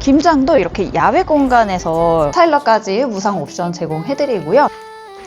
김장도 이렇게 야외 공간에서 스타일러까지 무상 옵션 제공해드리고요.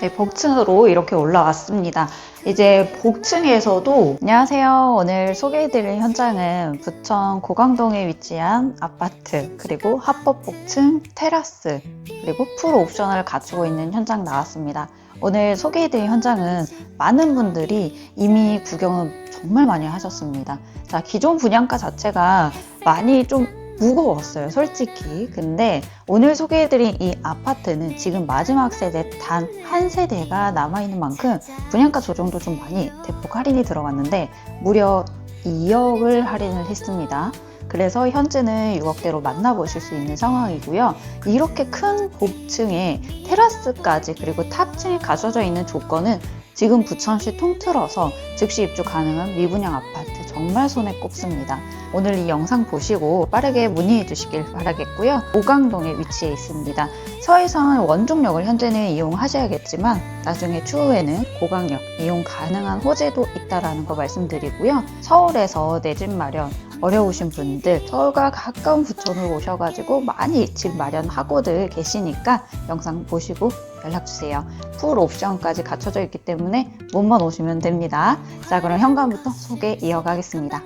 네, 복층으로 이렇게 올라왔습니다. 이제 복층에서도 안녕하세요. 오늘 소개해드릴 현장은 부천 고강동에 위치한 아파트 그리고 합법 복층 테라스 그리고 풀 옵션을 갖추고 있는 현장 나왔습니다. 오늘 소개해드릴 현장은 많은 분들이 이미 구경을 정말 많이 하셨습니다. 자, 기존 분양가 자체가 많이 좀 무거웠어요, 솔직히. 근데 오늘 소개해드린 이 아파트는 지금 마지막 세대 단 한 세대가 남아있는 만큼 분양가 조정도 좀 많이 대폭 할인이 들어갔는데 무려 2억을 할인을 했습니다. 그래서 현재는 6억대로 만나보실 수 있는 상황이고요. 이렇게 큰 복층에 테라스까지 그리고 탑층에 갖춰져 있는 조건은 지금 부천시 통틀어서 즉시 입주 가능한 미분양 아파트 정말 손에 꼽습니다. 오늘 이 영상 보시고 빠르게 문의해 주시길 바라겠고요. 오강동에 위치해 있습니다. 서해선 원종역을 현재는 이용하셔야겠지만 나중에 추후에는 고강역 이용 가능한 호재도 있다라는 거 말씀드리고요. 서울에서 내 집 마련 어려우신 분들 서울과 가까운 부천으로 오셔가지고 많이 집 마련하고들 계시니까 영상 보시고 연락 주세요. 풀 옵션까지 갖춰져 있기 때문에 몸만 오시면 됩니다. 자 그럼 현관부터 소개 이어가겠습니다.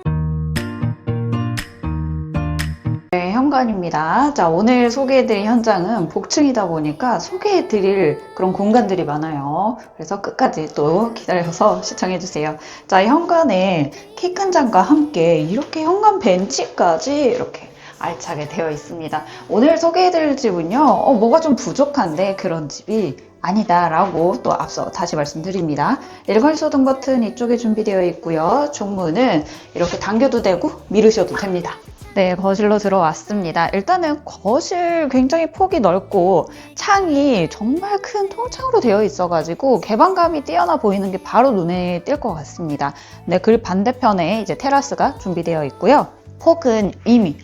네, 현관입니다. 자, 오늘 소개해드릴 현장은 복층이다 보니까 소개해드릴 그런 공간들이 많아요. 그래서 끝까지 또 기다려서 시청해주세요. 자, 현관에 키큰 장과 함께 이렇게 현관 벤치까지 이렇게 알차게 되어 있습니다. 오늘 소개해드릴 집은요, 어, 뭐가 좀 부족한데 그런 집이 아니다라고 또 앞서 다시 말씀드립니다. 일괄소등 버튼 이쪽에 준비되어 있고요. 중문은 이렇게 당겨도 되고 미루셔도 됩니다. 네, 거실로 들어왔습니다. 일단은 거실 굉장히 폭이 넓고 창이 정말 큰 통창으로 되어 있어가지고 개방감이 뛰어나 보이는 게 바로 눈에 띌 것 같습니다. 네, 그 반대편에 이제 테라스가 준비되어 있고요. 폭은 이미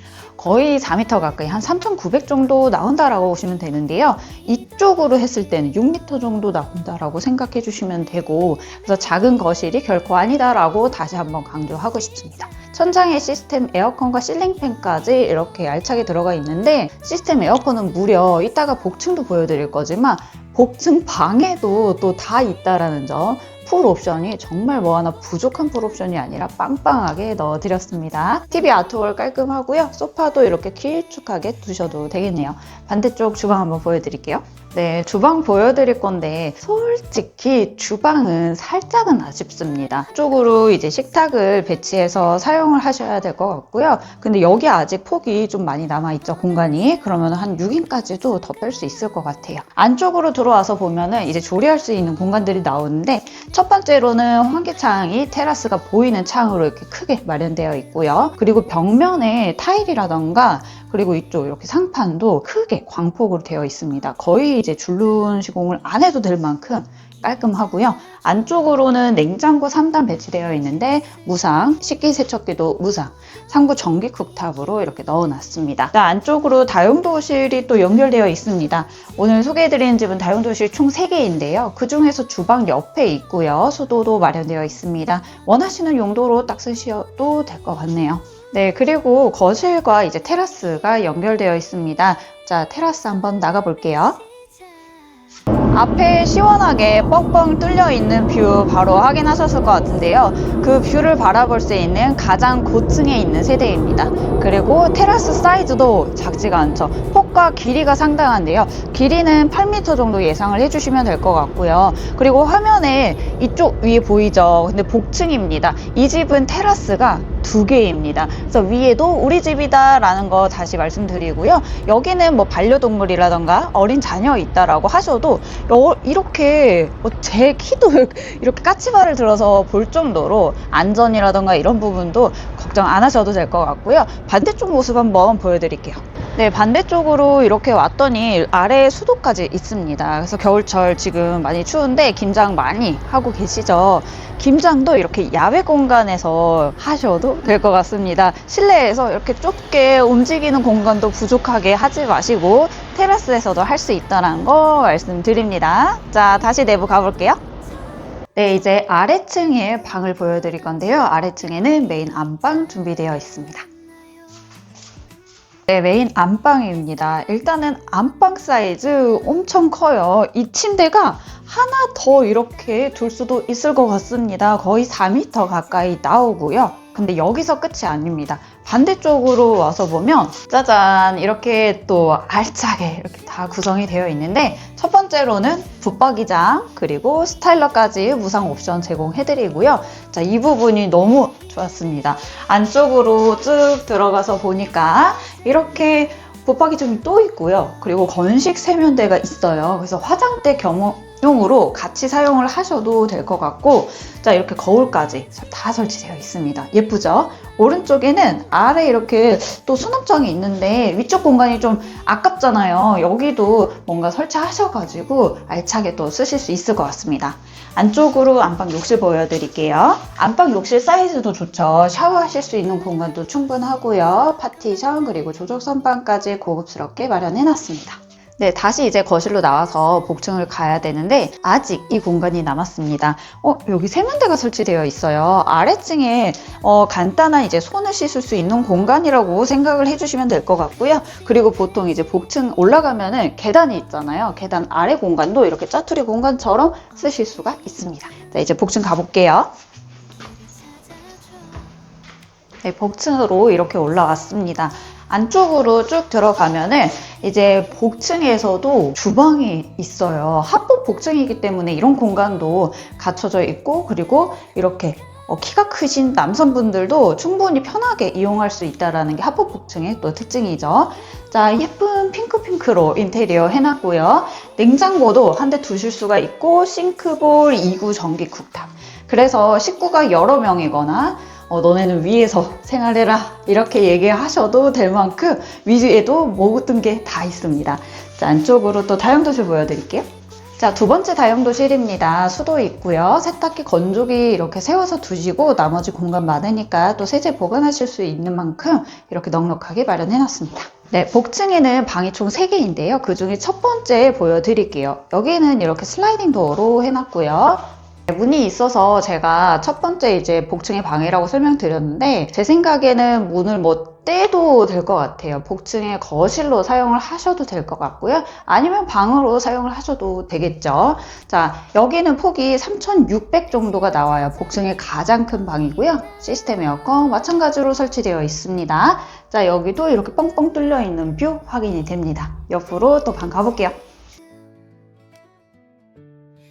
거의 4m 가까이 한 3,900 정도 나온다라고 보시면 되는데요. 이쪽으로 했을 때는 6m 정도 나온다라고 생각해 주시면 되고 그래서 작은 거실이 결코 아니다라고 다시 한번 강조하고 싶습니다. 천장에 시스템 에어컨과 실링팬까지 이렇게 알차게 들어가 있는데 시스템 에어컨은 무려 이따가 복층도 보여드릴 거지만 복층 방에도 또 다 있다라는 점. 풀 옵션이 정말 뭐 하나 부족한 풀 옵션이 아니라 빵빵하게 넣어드렸습니다. TV 아트월 깔끔하고요. 소파도 이렇게 길쭉하게 두셔도 되겠네요. 반대쪽 주방 한번 보여드릴게요. 네, 주방 보여드릴 건데 솔직히 주방은 살짝은 아쉽습니다. 쪽으로 이제 식탁을 배치해서 사용을 하셔야 될 것 같고요. 근데 여기 아직 폭이 좀 많이 남아있죠, 공간이. 그러면 한 6인까지도 더 뺄 수 있을 것 같아요. 안쪽으로 들어와서 보면은 이제 조리할 수 있는 공간들이 나오는데 첫 번째로는 환기창이 테라스가 보이는 창으로 이렇게 크게 마련되어 있고요. 그리고 벽면에 타일이라던가 그리고 이쪽 이렇게 상판도 크게 광폭으로 되어 있습니다. 거의 이제 줄눈 시공을 안 해도 될 만큼 깔끔하고요. 안쪽으로는 냉장고 3단 배치되어 있는데 무상, 식기세척기도 무상, 상부 전기 쿡탑으로 이렇게 넣어놨습니다. 자, 안쪽으로 다용도실이 또 연결되어 있습니다. 오늘 소개해드리는 집은 다용도실 총 3개인데요. 그 중에서 주방 옆에 있고요. 수도도 마련되어 있습니다. 원하시는 용도로 딱 쓰셔도 될 것 같네요. 네, 그리고 거실과 이제 테라스가 연결되어 있습니다. 자, 테라스 한번 나가볼게요. 앞에 시원하게 뻥뻥 뚫려 있는 뷰 바로 확인하셨을 것 같은데요. 그 뷰를 바라볼 수 있는 가장 고층에 있는 세대입니다. 그리고 테라스 사이즈도 작지가 않죠. 폭과 길이가 상당한데요. 길이는 8m 정도 예상을 해주시면 될 것 같고요. 그리고 화면에 이쪽 위에 보이죠? 근데 복층입니다. 이 집은 테라스가 두 개입니다. 그래서 위에도 우리 집이다 라는 거 다시 말씀드리고요. 여기는 뭐 반려동물이라던가 어린 자녀 있다라고 하셔도 여- 이렇게 뭐제 키도 이렇게 까치발을 들어서 볼 정도로 안전이라던가 이런 부분도 걱정 안 하셔도 될 것 같고요. 반대쪽 모습 한번 보여드릴게요. 네, 반대쪽으로 이렇게 왔더니 아래에 수도까지 있습니다. 그래서 겨울철 지금 많이 추운데 김장 많이 하고 계시죠? 김장도 이렇게 야외 공간에서 하셔도 될 것 같습니다. 실내에서 이렇게 좁게 움직이는 공간도 부족하게 하지 마시고 테라스에서도 할 수 있다는 거 말씀드립니다. 자, 다시 내부 가볼게요. 네, 이제 아래층에 방을 보여드릴 건데요. 아래층에는 메인 안방 준비되어 있습니다. 네, 메인 안방입니다. 일단은 안방 사이즈 엄청 커요. 이 침대가 하나 더 이렇게 둘 수도 있을 것 같습니다. 거의 4m 가까이 나오고요. 근데 여기서 끝이 아닙니다. 반대쪽으로 와서 보면 짜잔 이렇게 또 알차게 이렇게 다 구성이 되어 있는데 첫 번째로는 붙박이장 그리고 스타일러까지 무상 옵션 제공해드리고요. 자, 이 부분이 너무 좋았습니다. 안쪽으로 쭉 들어가서 보니까 이렇게 붙박이장이 또 있고요. 그리고 건식 세면대가 있어요. 그래서 화장대 겸 용으로 같이 사용을 하셔도 될 것 같고, 자, 이렇게 거울까지 다 설치되어 있습니다. 예쁘죠? 오른쪽에는 아래 이렇게 또 수납장이 있는데 위쪽 공간이 좀 아깝잖아요. 여기도 뭔가 설치하셔가지고 알차게 또 쓰실 수 있을 것 같습니다. 안쪽으로 안방 욕실 보여드릴게요. 안방 욕실 사이즈도 좋죠. 샤워하실 수 있는 공간도 충분하고요. 파티션 그리고 조적 선반까지 고급스럽게 마련해 놨습니다. 네, 다시 이제 거실로 나와서 복층을 가야 되는데 아직 이 공간이 남았습니다. 어, 여기 세면대가 설치되어 있어요. 아래층에 어, 간단한 이제 손을 씻을 수 있는 공간이라고 생각을 해주시면 될 것 같고요. 그리고 보통 이제 복층 올라가면은 계단이 있잖아요. 계단 아래 공간도 이렇게 짜투리 공간처럼 쓰실 수가 있습니다. 자, 이제 복층 가볼게요. 네, 복층으로 이렇게 올라왔습니다. 안쪽으로 쭉 들어가면은 이제 복층에서도 주방이 있어요. 합법 복층이기 때문에 이런 공간도 갖춰져 있고 그리고 이렇게 어, 키가 크신 남성분들도 충분히 편하게 이용할 수 있다는 게 합법 복층의 또 특징이죠. 자, 예쁜 핑크핑크로 인테리어 해놨고요. 냉장고도 한 대 두실 수가 있고 싱크볼 2구 전기 쿡탑. 그래서 식구가 여러 명이거나 어, 너네는 위에서 생활해라 이렇게 얘기하셔도 될 만큼 위에도 모든 게 다 있습니다. 자, 안쪽으로 또 다용도실 보여드릴게요. 자, 두 번째 다용도실입니다. 수도 있고요. 세탁기, 건조기 이렇게 세워서 두시고 나머지 공간 많으니까 또 세제 보관하실 수 있는 만큼 이렇게 넉넉하게 마련해 놨습니다. 네, 복층에는 방이 총 3개인데요. 그 중에 첫 번째 보여드릴게요. 여기는 이렇게 슬라이딩 도어로 해놨고요. 문이 있어서 제가 첫 번째 이제 복층의 방이라고 설명드렸는데 제 생각에는 문을 뭐 떼도 될 것 같아요. 복층의 거실로 사용을 하셔도 될 것 같고요. 아니면 방으로 사용을 하셔도 되겠죠. 자, 여기는 폭이 3600 정도가 나와요. 복층의 가장 큰 방이고요. 시스템 에어컨 마찬가지로 설치되어 있습니다. 자, 여기도 이렇게 뻥뻥 뚫려 있는 뷰 확인이 됩니다. 옆으로 또 방 가볼게요.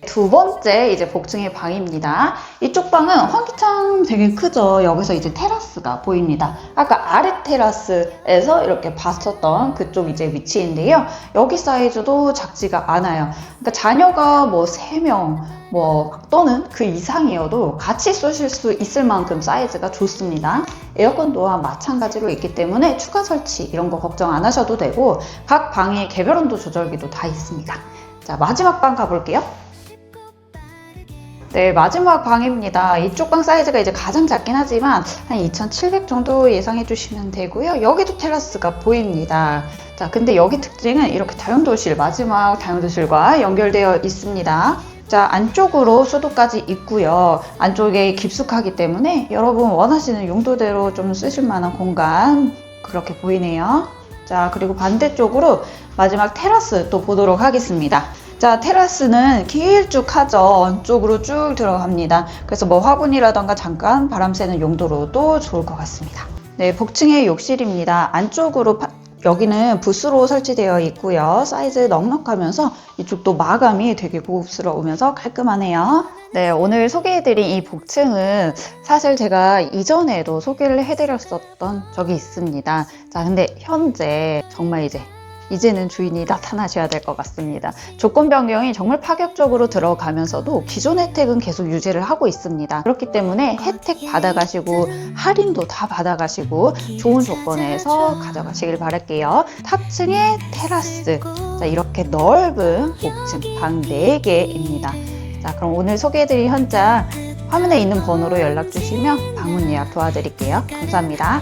두 번째 이제 복층의 방입니다. 이쪽 방은 환기창 되게 크죠. 여기서 이제 테라스가 보입니다. 아까 아래 테라스에서 이렇게 봤었던 그쪽 이제 위치인데요. 여기 사이즈도 작지가 않아요. 그러니까 자녀가 뭐 3명 뭐 또는 그 이상이어도 같이 쓰실 수 있을 만큼 사이즈가 좋습니다. 에어컨 또한 마찬가지로 있기 때문에 추가 설치 이런 거 걱정 안 하셔도 되고 각 방에 개별 온도 조절기도 다 있습니다. 자 마지막 방 가볼게요. 네, 마지막 방입니다. 이쪽 방 사이즈가 이제 가장 작긴 하지만 한 2,700 정도 예상해 주시면 되고요. 여기도 테라스가 보입니다. 자, 근데 여기 특징은 이렇게 다용도실, 마지막 다용도실과 연결되어 있습니다. 자, 안쪽으로 수도까지 있고요. 안쪽에 깊숙하기 때문에 여러분 원하시는 용도대로 좀 쓰실 만한 공간 그렇게 보이네요. 자, 그리고 반대쪽으로 마지막 테라스 또 보도록 하겠습니다. 자, 테라스는 길쭉하죠. 안쪽으로 쭉 들어갑니다. 그래서 뭐 화분이라던가 잠깐 바람 쐬는 용도로도 좋을 것 같습니다. 네, 복층의 욕실입니다. 안쪽으로 파- 여기는 부스로 설치되어 있고요. 사이즈 넉넉하면서 이쪽도 마감이 되게 고급스러우면서 깔끔하네요. 네, 오늘 소개해드린 이 복층은 사실 제가 이전에도 소개를 해드렸었던 적이 있습니다. 자, 근데 현재 정말 이제 이제는 주인이 나타나셔야 될 것 같습니다. 조건 변경이 정말 파격적으로 들어가면서도 기존 혜택은 계속 유지를 하고 있습니다. 그렇기 때문에 혜택 받아가시고 할인도 다 받아가시고 좋은 조건에서 가져가시길 바랄게요. 탑층에 테라스, 자 이렇게 넓은 복층 방 4개입니다. 자 그럼 오늘 소개해드린 현장 화면에 있는 번호로 연락 주시면 방문 예약 도와드릴게요. 감사합니다.